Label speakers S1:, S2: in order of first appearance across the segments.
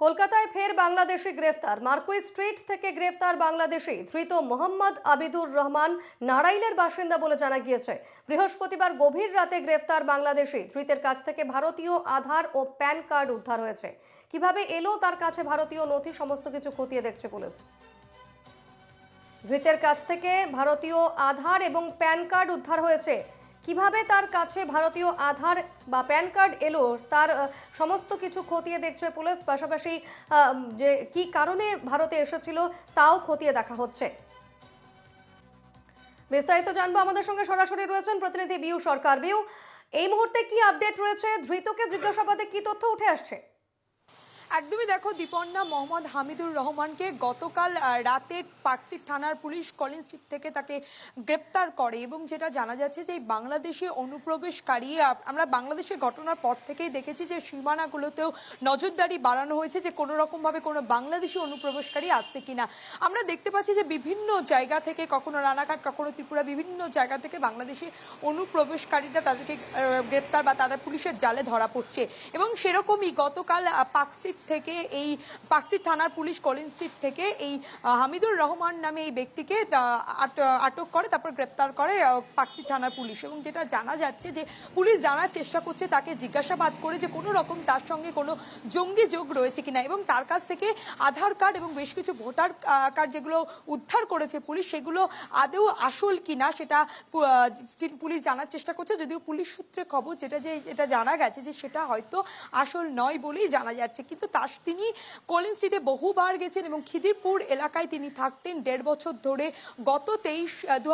S1: কলকাতায় ফের বাংলাদেশি গ্রেফতার। মার্কুই স্ট্রিট থেকে গ্রেফতার বাংলাদেশি ধৃত মোহাম্মদ আবিদুর রহমান নারাইলের বাসিন্দা বলে জানা গিয়েছে। বৃহস্পতিবার গভীর রাতে গ্রেফতার বাংলাদেশি ধৃতের কাছ থেকে ভারতীয় আধার ও প্যান কার্ড উদ্ধার হয়েছে। কীভাবে এলো তার কাছে ভারতীয় নথি সমস্ত কিছু খতিয়ে দেখছে পুলিশ। ধৃতের কাছ থেকে ভারতীয় আধার এবং প্যান কার্ড উদ্ধার হয়েছে কীভাবে তার কাছে ভারতীয় আধার বা প্যান কার্ড এলো, তার সমস্ত কিছু খতিয়ে দেখছে পুলিশ, পাশাপাশি যে কি কারণে ভারতে এসেছিল তাও খতিয়ে দেখা হচ্ছে। বিস্তারিত জানব আমাদের সঙ্গে সরাসরি রয়েছেন প্রতিনিধি বিউ সরকার। বিউ, এই মুহূর্তে কি আপডেট রয়েছে? ধৃতকে জিজ্ঞাসাবাদে কি তথ্য উঠে আসছে?
S2: একদমই দেখো দীপন্না মোহাম্মদ হামিদুর রহমানকে গতকাল রাতে পার্কস্ট্রিট থানার পুলিশ কলিং স্ট্রিট থেকে তাকে গ্রেপ্তার করে এবং যেটা জানা যাচ্ছে যে বাংলাদেশি অনুপ্রবেশকারী আমরা বাংলাদেশের ঘটনার পর থেকেই দেখেছি যে সীমানাগুলোতেও নজরদারি বাড়ানো হয়েছে যে কোনো রকমভাবে কোনো বাংলাদেশি অনুপ্রবেশকারী আসছে কিনা। আমরা দেখতে পাচ্ছি যে বিভিন্ন জায়গা থেকে কখনো রানাঘাট কখনো ত্রিপুরা বিভিন্ন জায়গা থেকে বাংলাদেশি অনুপ্রবেশকারীরা তাদেরকে গ্রেপ্তার বা তারা পুলিশের জালে ধরা পড়ছে। এবং সেরকমই গতকাল আহ, পার্কস্ট্রিট থেকে এই পার্কস্ট্রিট থানার পুলিশ কলিং স্ট্রিট থেকে এই হামিদুর রহমান নামে এই ব্যক্তিকে আটক করে, তারপর গ্রেপ্তার করে পার্কস্ট্রিট থানার পুলিশ। এবং যেটা জানা যাচ্ছে যে পুলিশ জানার চেষ্টা করছে, তাকে জিজ্ঞাসাবাদ করে যে কোনো রকম তার সঙ্গে কোনো জঙ্গি যোগ রয়েছে কিনা। এবং তার কাছ থেকে আধার কার্ড এবং বেশ কিছু ভোটার কার্ড যেগুলো উদ্ধার করেছে পুলিশ, সেগুলো আদৌ আসল কিনা সেটা পুলিশ জানার চেষ্টা করছে। যদিও পুলিশ সূত্রে খবর যেটা যে এটা জানা গেছে যে সেটা হয়তো আসল নয় বলেই জানা যাচ্ছে। কিন্তু তার তিনি কলিন স্ট্রিটে বহুবার গেছেন এবং খিদিরপুর এলাকায় তিনি থাকতেন দেড় বছর ধরে। গত তেইশ দু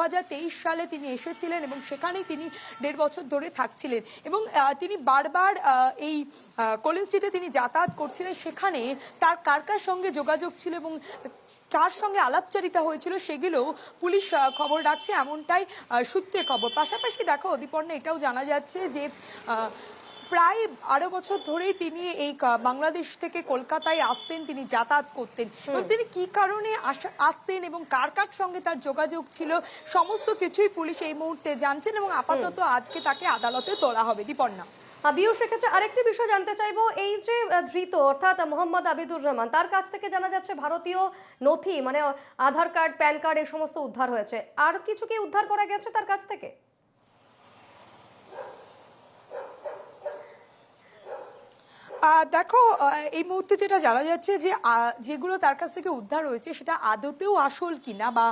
S2: সালে তিনি এসেছিলেন এবং সেখানেই তিনি দেড় বছর ধরে থাকছিলেন এবং তিনি বারবার এই কলিন স্ট্রিটে তিনি যাতায়াত করছিলেন। সেখানে তার কার কার সঙ্গে যোগাযোগ ছিল এবং তার সঙ্গে আলাপচারিতা হয়েছিল সেগুলো পুলিশ খবর রাখছে এমনটাই সূত্রে খবর। পাশাপাশি দেখো, অধিপর্ণা, এটাও জানা যাচ্ছে যে প্রায় আরও বছর ধরেই তিনি এই বাংলাদেশ থেকে কলকাতায় আসতেন তিনি যাতায়াত করতেন। এবং তিনি কি কারণে আসতেন এবং কার কার সঙ্গে তার যোগাযোগ ছিল সমস্ত কিছুই পুলিশ এই মুহূর্তে জানছেন এবং আপাতত আজকে তাকে আদালতে তোলা হবে। দীপর্ণা।
S1: আহ, বিউ সেক্ষেত্রে আরেকটি বিষয় জানতে চাইব। এই যে ধৃত অর্থাৎ মোহাম্মদ আবিদুর রহমান তার কাছ থেকে জানা যাচ্ছে ভারতীয় নথি মানে আধার কার্ড প্যান কার্ড এই সমস্ত উদ্ধার হয়েছে। আর কিছু কি উদ্ধার করা গেছে তার কাছ থেকে?
S2: দেখো এই মুহূর্তে যেটা জানা যাচ্ছে যে যেগুলো তার কাছ থেকে উদ্ধার হয়েছে, সেটা আদতেও আসল কিনা বা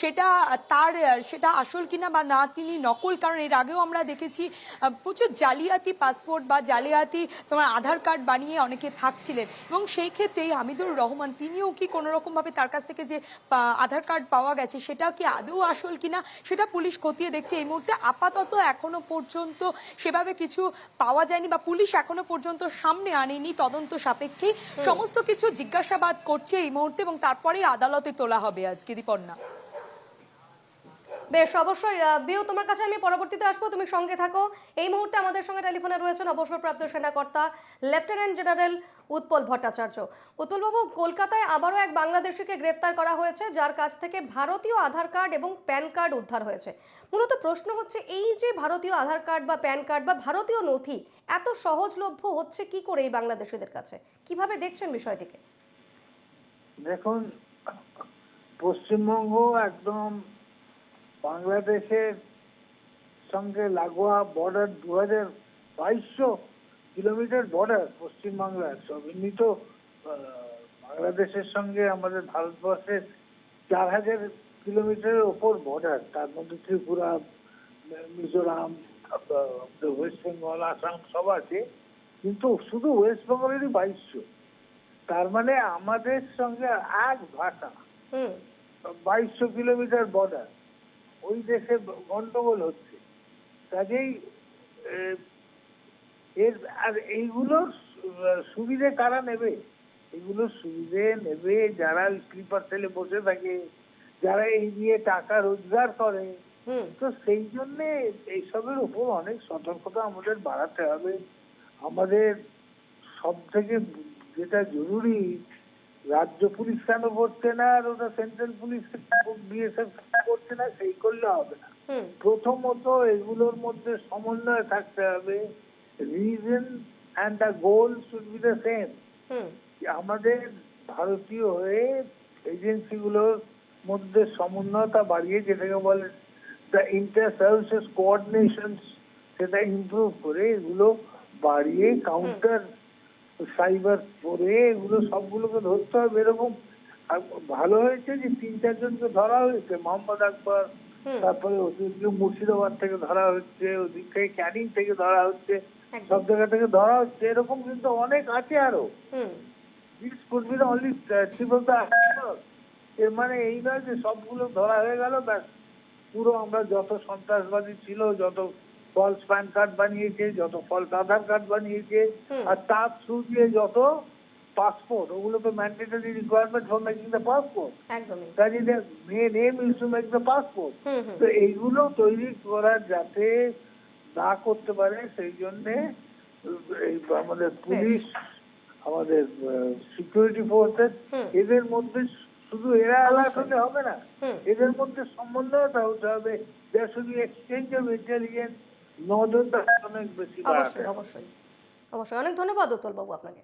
S2: সেটা তার, সেটা আসল কিনা বা না তিনি নকল, কারণ এর আগেও আমরা দেখেছি প্রচুর জালিয়াতি পাসপোর্ট বা জালিয়াতি তোমার আধার কার্ড বানিয়ে অনেকে থাকছিলেন। এবং সেই ক্ষেত্রে হামিদুর রহমান, তিনিও কি কোনো রকমভাবে তার কাছ থেকে যে আধার কার্ড পাওয়া গেছে সেটা কি আদৌ আসল কিনা, সেটা পুলিশ খতিয়ে দেখছে। এই মুহূর্তে আপাতত এখনও পর্যন্ত সেভাবে কিছু পাওয়া যায়নি বা পুলিশ এখনও পর্যন্ত সামনে আনেনি তদন্ত সাপেক্ষে। সমস্ত কিছু জিজ্ঞাসাবাদ করছে এই মুহূর্তে এবং তারপরেই আদালতে তোলা হবে আজকে দীপর্ণা
S1: বেশ, অবশ্যই। বিউ তোমার কাছে আমি পরবর্তীতে আসব। তুমি সঙ্গে থাকো। এই মুহূর্তে আমাদের সঙ্গে টেলিফোনে রয়েছেন অবসরপ্রাপ্ত সেনাকর্তা, লেফটেন্যান্ট জেনারেল উৎপল ভট্টাচার্য। উৎপলবাবু, কলকাতায় আবারও এক বাংলাদেশিকে গ্রেফতার করা হয়েছে, যার কাছ থেকে ভারতীয় আধার কার্ড এবং প্যান কার্ড উদ্ধার হয়েছে। মূলত প্রশ্ন হচ্ছে, এই যে ভারতীয় আধার কার্ড বা প্যান কার্ড বা ভারতীয় নথি, এত সহজলভ্য হচ্ছে কি করে এই বাংলাদেশিদের কাছে? কীভাবে দেখছেন বিষয়টিকে?
S3: দেখুন, পশ্চিমবঙ্গ একদম বাংলাদেশের সঙ্গে লাগোয়া বর্ডার দু হাজার বাইশশো কিলোমিটার বর্ডার পশ্চিমবাংলার সব তো বাংলাদেশের সঙ্গে আমাদের ভারতবর্ষের চার হাজার কিলোমিটারের ওপর বর্ডার তার মধ্যে ত্রিপুরা মিজোরাম ওয়েস্ট বেঙ্গল আসাম সব আছে। কিন্তু শুধু ওয়েস্ট বেঙ্গলেরই বাইশশো। তার মানে আমাদের সঙ্গে এক ভাষা। বাইশশো কিলোমিটার বর্ডার ওই দেশে গন্ডগোল হচ্ছে। কাজেই এর আর এইগুলোর সুবিধে কারা নেবে? এগুলোর সুবিধে নেবে যারা স্লিপার সেলে বসে থাকে যারা এই নিয়ে টাকা রোজগার করে।
S1: হুম।
S3: তো সেই জন্য এইসবের উপর অনেক সতর্কতা আমাদের বাড়াতে হবে। আমাদের সব থেকে যেটা জরুরি রাজ্য পুলিশ কেন করছে না আর ওটা সেন্ট্রাল পুলিশ বিএসএফ করছে না সেই করলে হবে না। প্রথমত এগুলোর মধ্যে সমন্বয় থাকতে হবে। Reason and the goal should be the same আমাদের ভারতীয় হয়ে এজেন্সিগুলোর মধ্যে সমন্বয়তা বাড়িয়ে যেটাকে বলে দ্য ইন্টার সার্ভিসেস কোঅর্ডিনেশন সেটা ইমপ্রুভ করে এগুলো বাড়িয়ে কাউন্টার সাইবার করে এগুলো সবগুলোকে ধরতে হবে। এরকম ভালো হয়েছে যে তিন চারজনকে ধরা হয়েছে। মোহাম্মদ আকবর তারপরে ওদিকে মুর্শিদাবাদ থেকে ধরা হচ্ছে ওদিক থেকে ক্যানিং থেকে ধরা হচ্ছে সব জায়গা থেকে ধরা হচ্ছে। এরকম কিন্তু অনেক আছে আরও।
S1: হুম।
S3: This could be only tip of এর মানে এই নয় যে সবগুলো ধরা হয়ে গেল ব্যাস। পুরো আমরা যত সন্ত্রাসবাদী ছিল যত ফলস প্যান কার্ড বানিয়েছে যত ফলস আধার কার্ড বানিয়েছে আর তার থ্রু দিয়ে যত পাসপোর্ট ওগুলো তো mandatory requirement for making the passport the main aim is to make the passport তো এইগুলো তৈরি করার যাতে না করতে পারে সেই জন্যে আমাদের পুলিশ আমাদের সিকিউরিটি ফোর্সেস এদের মধ্যে শুধু এরা অ্যালার্ট হলে হবে না। এদের মধ্যে সমন্বয়তা হতে হবে। দেয়ার শুধু এক্সচেঞ্জ অফ ইন্টেলিজেন্স নজরটা অনেক বেশি
S1: অবশ্যই অবশ্যই। অবশ্যই। অনেক ধন্যবাদ উৎপল বাবু আপনাকে।